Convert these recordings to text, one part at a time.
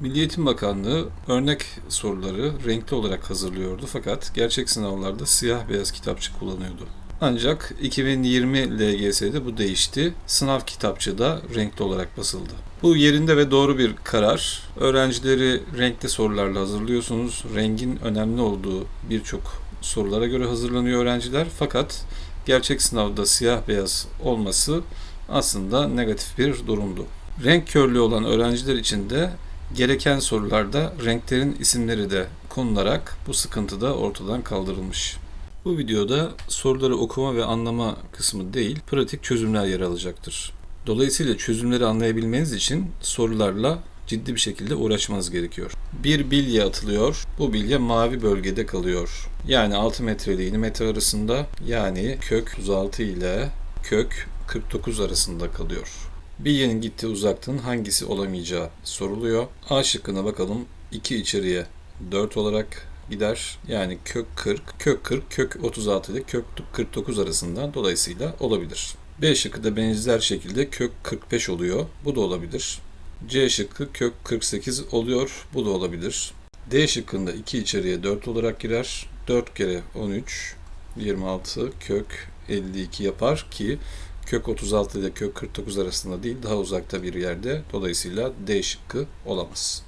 Milli Eğitim Bakanlığı örnek soruları renkli olarak hazırlıyordu fakat gerçek sınavlarda siyah beyaz kitapçı kullanıyordu. Ancak 2020 LGS'de bu değişti. Sınav kitapçı da renkli olarak basıldı. Bu yerinde ve doğru bir karar. Öğrencileri renkli sorularla hazırlıyorsunuz. Rengin önemli olduğu birçok sorulara göre hazırlanıyor öğrenciler. Fakat gerçek sınavda siyah beyaz olması aslında negatif bir durumdu. Renk körlüğü olan öğrenciler için de gereken sorularda renklerin isimleri de konularak bu sıkıntı da ortadan kaldırılmış. Bu videoda soruları okuma ve anlama kısmı değil, pratik çözümler yer alacaktır. Dolayısıyla çözümleri anlayabilmeniz için sorularla ciddi bir şekilde uğraşmanız gerekiyor. Bir bilye atılıyor. Bu bilye mavi bölgede kalıyor. Yani 6 metre ile 7 metre arasında yani kök 36 ile kök 49 arasında kalıyor. Bilyenin gittiği uzaklığın hangisi olamayacağı soruluyor. A şıkkına bakalım. 2 içeriye 4 olarak gider. Yani kök 40, kök 40, kök 36 ile kök 49 arasında dolayısıyla olabilir. B şıkkı da benzer şekilde kök 45 oluyor. Bu da olabilir. C şıkkı kök 48 oluyor. Bu da olabilir. D şıkkında 2 içeriye 4 olarak girer. 4 kere 13 26 kök 52 yapar ki kök 36 ile kök 49 arasında değil daha uzakta bir yerde. Dolayısıyla D şıkkı olamaz.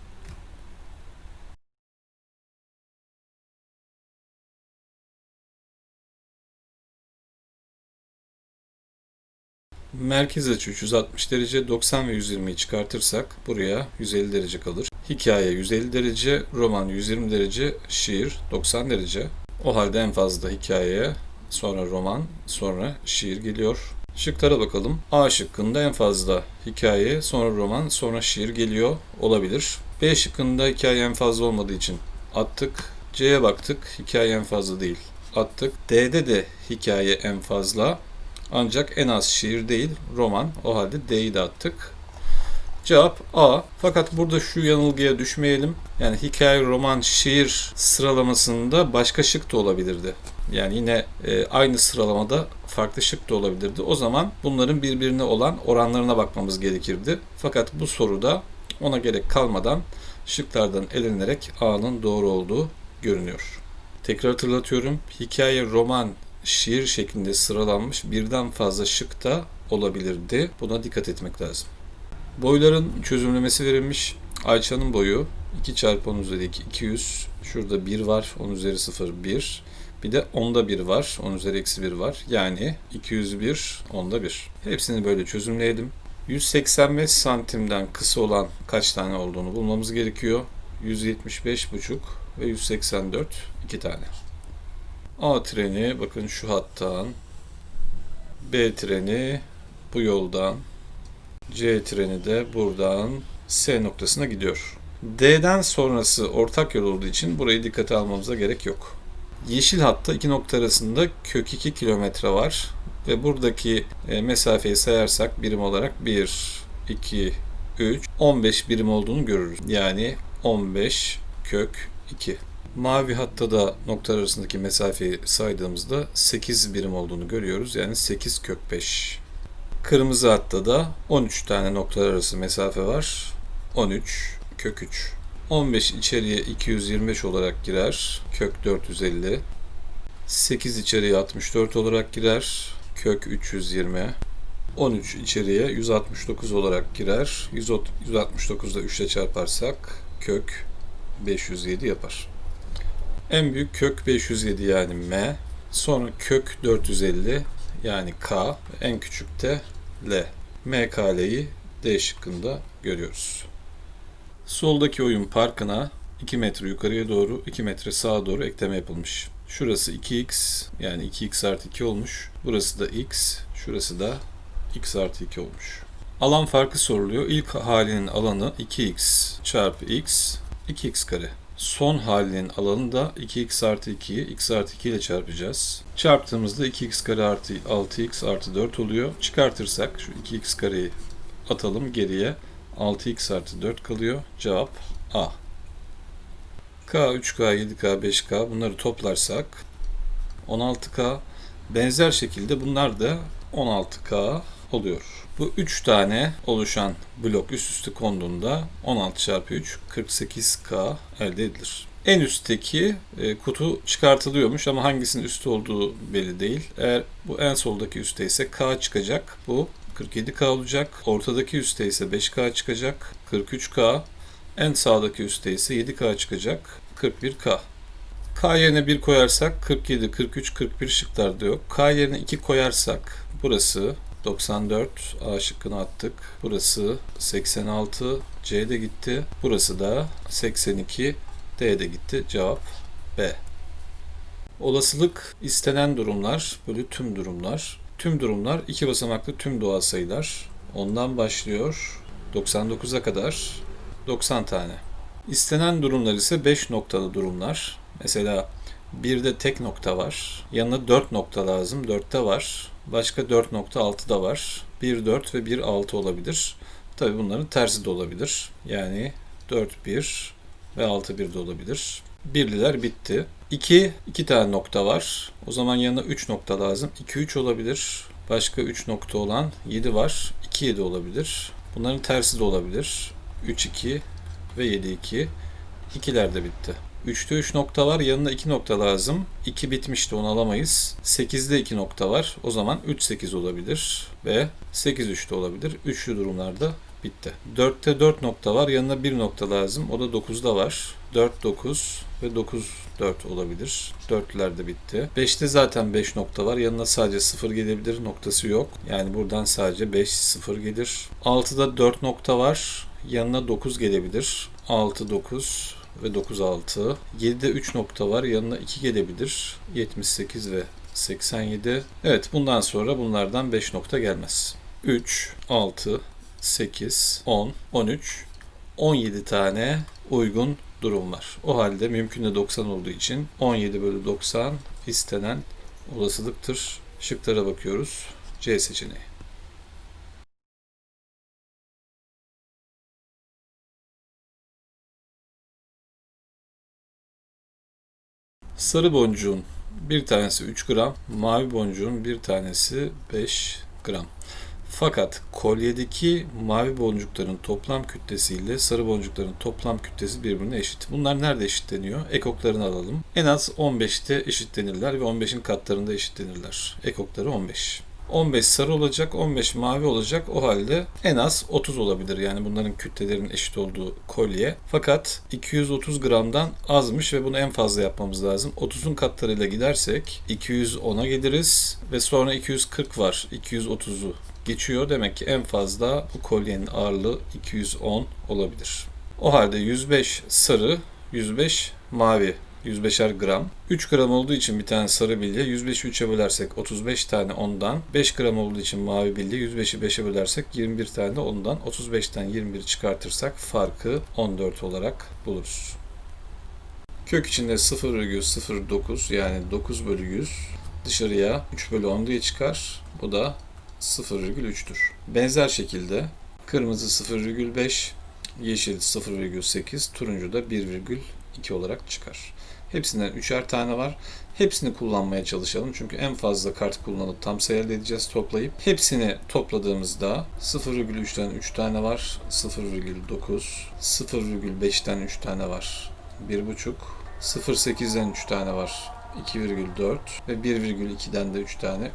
Merkez açı 360 derece, 90 ve 120'yi çıkartırsak buraya 150 derece kalır. Hikaye 150 derece, roman 120 derece, şiir 90 derece. O halde en fazla hikayeye, sonra roman, sonra şiir geliyor. Şıklara bakalım. A şıkkında en fazla hikaye, sonra roman, sonra şiir geliyor olabilir. B şıkkında hikaye en fazla olmadığı için attık. C'ye baktık. Hikaye en fazla değil. Attık. D'de de hikaye en fazla. Ancak en az şiir değil, roman. O halde D'yi de attık. Cevap A. Fakat burada şu yanılgıya düşmeyelim. Yani hikaye, roman, şiir sıralamasında başka şık da olabilirdi. Yani yine e, aynı sıralamada farklı şık da olabilirdi. O zaman bunların birbirine olan oranlarına bakmamız gerekirdi. Fakat bu soruda ona gerek kalmadan şıklardan elenerek A'nın doğru olduğu görünüyor. Tekrar hatırlatıyorum. Hikaye, roman, şiir şeklinde sıralanmış birden fazla şık da olabilirdi. Buna dikkat etmek lazım. Boyların çözümlemesi verilmiş. Ayça'nın boyu 2 çarpı 10 üzeri 2 200. Şurada 1 var. 10 üzeri 0 1. Bir de 10'da 1 var. 10 üzeri eksi 1 var. Yani 201 10'da 1. Hepsini böyle çözümleyelim. 185 santimden kısa olan kaç tane olduğunu bulmamız gerekiyor. 175,5 ve 184 2 tane. A treni bakın şu hattan, B treni bu yoldan, C treni de buradan S noktasına gidiyor. D'den sonrası ortak yol olduğu için burayı dikkate almamıza gerek yok. Yeşil hatta iki nokta arasında kök 2 kilometre var ve buradaki e, mesafeyi sayarsak birim olarak 1, 2, 3, 15 birim olduğunu görürüz. Yani 15 kök 2. Mavi hatta da noktalar arasındaki mesafeyi saydığımızda 8 birim olduğunu görüyoruz. Yani 8 kök 5. Kırmızı hatta da 13 tane noktalar arası mesafe var. 13 kök 3. 15 içeriye 225 olarak girer. Kök 450. 8 içeriye 64 olarak girer. Kök 320. 13 içeriye 169 olarak girer. 169'da 3 ile çarparsak kök 507 yapar. En büyük kök 507 yani M. Sonra kök 450 yani K. En küçük de L. MKL'yi D şıkkında görüyoruz. Soldaki oyun parkına 2 metre yukarıya doğru 2 metre sağa doğru ekleme yapılmış. Şurası 2x yani 2x artı 2 olmuş. Burası da x. Şurası da x artı 2 olmuş. Alan farkı soruluyor. İlk halinin alanı 2x çarpı x 2x kare. Son halinin alanı da 2x artı 2'yi x artı 2 ile çarpacağız. Çarptığımızda 2x kare artı 6x artı 4 oluyor. Çıkartırsak şu 2x kareyi atalım geriye. 6x artı 4 kalıyor. Cevap A. K, 3K, 7K, 5K bunları toplarsak 16K benzer şekilde bunlar da 16K, oluyor. Bu 3 tane oluşan blok üst üste konduğunda 16 çarpı 3 48K elde edilir. En üstteki e, kutu çıkartılıyormuş ama hangisinin üstü olduğu belli değil. Eğer bu en soldaki üstte ise K çıkacak. Bu 47K olacak. Ortadaki üstte ise 5K çıkacak. 43K. En sağdaki üstte ise 7K çıkacak. 41K. K yerine 1 koyarsak 47, 43, 41 şıklarda yok. K yerine 2 koyarsak burası 94 A şıkkını attık. Burası 86 C de gitti. Burası da 82 D de gitti. Cevap B. Olasılık istenen durumlar bölü tüm durumlar. Tüm durumlar iki basamaklı tüm doğal sayılar. Ondan başlıyor 99'a kadar 90 tane. İstenen durumlar ise 5 noktalı durumlar. Mesela birde tek nokta var. Yanına 4 nokta lazım. 4'te var. Başka 4 nokta 6'da var. 1 4 ve 1 6 olabilir. Tabi bunların tersi de olabilir. Yani 4 1 ve 6 1 de olabilir. Birliler bitti. 2 2 tane nokta var. O zaman yanına 3 nokta lazım. 2 3 olabilir. Başka 3 nokta olan 7 var. 2 7 olabilir. Bunların tersi de olabilir. 3 2 ve 7 2. İkiler de bitti. 3'te 3 nokta var. Yanına 2 nokta lazım. 2 bitmişti onu alamayız. 8'de 2 nokta var. O zaman 3 8 olabilir. Ve 8 3 de olabilir. Üçlü durumlarda bitti. 4'te 4 nokta var. Yanına 1 nokta lazım. O da 9'da var. 4 9 ve 9 4 olabilir. Dörtlüler de bitti. 5'te zaten 5 nokta var. Yanına sadece 0 gelebilir. Noktası yok. Yani buradan sadece 5 0 gelir. 6'da 4 nokta var. Yanına 9 gelebilir. 6 9 ve 9 6. 7'de 3 nokta var. Yanına 2 gelebilir. 78 ve 87. Evet bundan sonra bunlardan 5 nokta gelmez. 3, 6, 8, 10, 13, 17 tane uygun durum var. O halde mümkün de 90 olduğu için 17 bölü 90 istenen olasılıktır. Şıklara bakıyoruz. C seçeneği. Sarı boncuğun bir tanesi 3 gram, mavi boncuğun bir tanesi 5 gram. Fakat kolyedeki mavi boncukların toplam kütlesi ile sarı boncukların toplam kütlesi birbirine eşit. Bunlar nerede eşitleniyor? Ekoklarını alalım. En az 15'te eşitlenirler ve 15'in katlarında eşitlenirler. Ekokları 15. 15 sarı olacak, 15 mavi olacak. O halde en az 30 olabilir. Yani bunların kütlelerinin eşit olduğu kolye. Fakat 230 gramdan azmış ve bunu en fazla yapmamız lazım. 30'un katlarıyla gidersek 210'a geliriz ve sonra 240 var. 230'u geçiyor. Demek ki en fazla bu kolyenin ağırlığı 210 olabilir. O halde 105 sarı, 105 mavi 105'er gram. 3 gram olduğu için bir tane sarı bilye 105'i 3'e bölersek 35 tane ondan. 5 gram olduğu için mavi bilye 105'i 5'e bölersek 21 tane ondan. 35'ten 21 çıkartırsak farkı 14 olarak buluruz. Kök içinde 0,09 yani 9 bölü 100 dışarıya 3 bölü 10 diye çıkar. Bu da 0,3'tür. Benzer şekilde kırmızı 0,5, yeşil 0,8, turuncu da 1,2 olarak çıkar. Hepsinden üçer tane var. Hepsini kullanmaya çalışalım. Çünkü en fazla kart kullanıp tam sayı elde edeceğiz toplayıp. Hepsini topladığımızda 0,3'ten 3 tane var. 0,9. 0,5'ten 3 tane var. 1,5. 0,8'den 3 tane var. 2,4 ve 1,2'den de 3 tane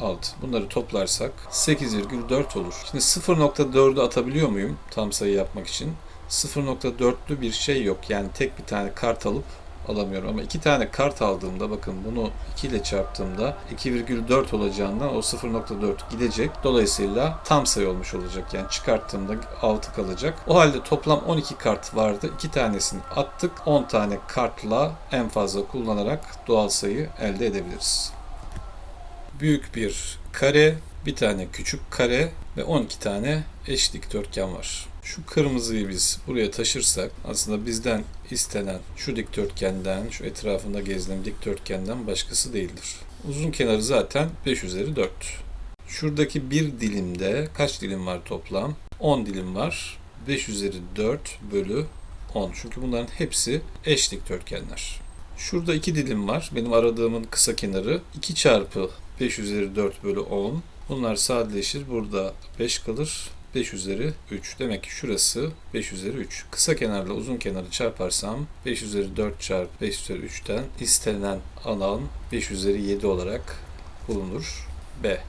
3,6. Bunları toplarsak 8,4 olur. Şimdi 0,4'ü atabiliyor muyum tam sayı yapmak için? 0.4'lü bir şey yok. Yani tek bir tane kart alıp alamıyorum. Ama iki tane kart aldığımda bakın bunu 2 ile çarptığımda 2,4 olacağından o 0.4 gidecek. Dolayısıyla tam sayı olmuş olacak. Yani çıkarttığımda 6 kalacak. O halde toplam 12 kart vardı. 2 tanesini attık. 10 tane kartla en fazla kullanarak doğal sayı elde edebiliriz. Büyük bir kare, bir tane küçük kare ve 12 tane eş dikdörtgen var. Şu kırmızıyı biz buraya taşırsak aslında bizden istenen şu dikdörtgenden, şu etrafında gezilen dikdörtgenden başkası değildir. Uzun kenarı zaten 5 üzeri 4. Şuradaki bir dilimde kaç dilim var toplam? 10 dilim var. 5 üzeri 4 bölü 10. Çünkü bunların hepsi eş dikdörtgenler. Şurada iki dilim var. Benim aradığımın kısa kenarı 2 çarpı 5 üzeri 4 bölü 10 Bunlar sadeleşir. Burada 5 kalır. 5 üzeri 3. Demek ki şurası 5 üzeri 3. Kısa kenarla uzun kenarı çarparsam 5 üzeri 4 çarpı 5 üzeri 3'ten istenilen alan 5 üzeri 7 olarak bulunur. B.